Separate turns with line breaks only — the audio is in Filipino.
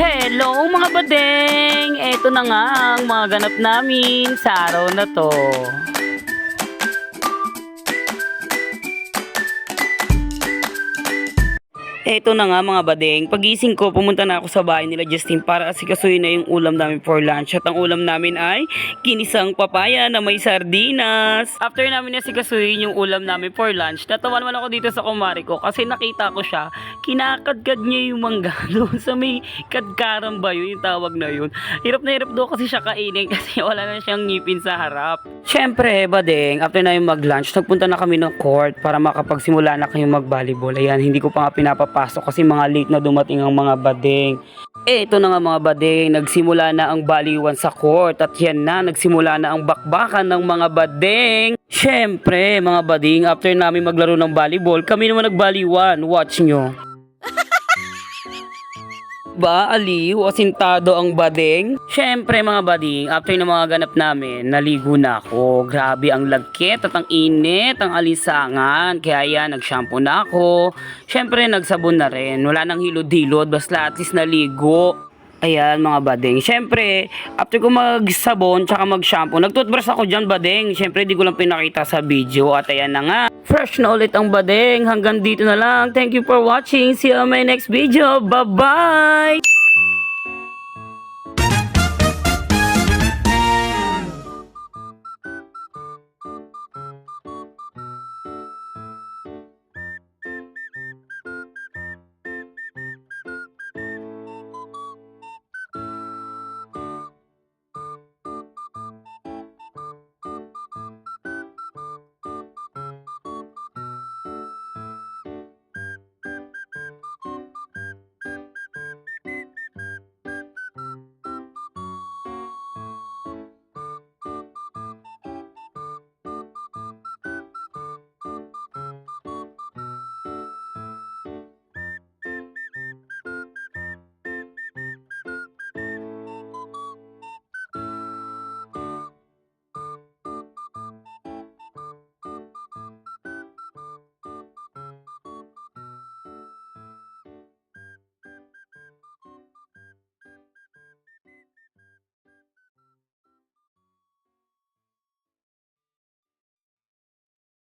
Hello mga badeng! Ito na nga ang mga ganap namin sa araw na to. Eto na nga mga badeng, pagising ko pumunta na ako sa bahay nila Justin para asikasuhin na yung ulam namin for lunch at ang ulam namin ay kinisang papaya na may sardinas. After namin asikasuhin yung ulam namin for lunch, natawa naman ako dito sa kumari ko kasi nakita ko siya, kinakadkad niya yung mangga doon sa may kadkaran ba yun yung tawag na yun. Hirap na hirap doon kasi siya kainin kasi wala na siyang ngipin sa harap. Syempre badeng, after na yung mag-lunch, nagpunta na kami ng court para makapagsimula na kayong mag-volleyball. Ayan, hindi ko pa nga pinapapasok kasi mga late na dumating ang mga badeng. Eh, ito na nga mga badeng, nagsimula na ang baliwan sa court at yan na, nagsimula na ang bakbakan ng mga badeng. Syempre, mga bading, after namin maglaro ng volleyball, kami naman nagbaliwan. Watch nyo. Ba, aliw, asintado ang badeng? Syempre mga bading, after ng mga ganap namin, naligo na ako. Grabe ang lagkit at ang init, ang alisangan. Kaya yan, nag-shampoo na ako. Syempre, nagsabon na rin. Wala nang hilod-hilod, basta at least naligo. Ayan mga badeng. Syempre, after ko magsabon tsaka mag-shampoo, nag-toothbrush ako dyan badeng. Syempre, di ko lang pinakita sa video. At ayan na nga. Fresh na ulit ang badeng. Hanggang dito na lang. Thank you for watching. See you on my next video. Bye-bye!